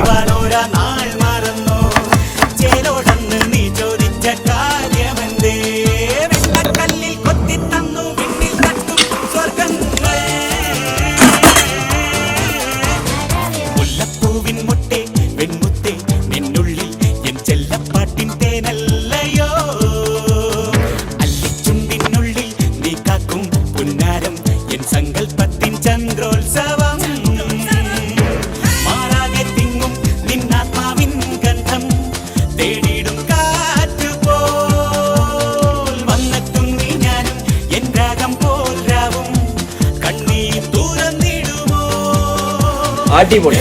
ഇവളൊര നാൾ നീ ചോദിച്ച നിന്നുള്ളിൽ എൻ നീ കാക്കും പുന്നാരം എൻ സങ്കല്പത്തിൻ ചന്ദ്രോത്സവം. അടിപൊളി.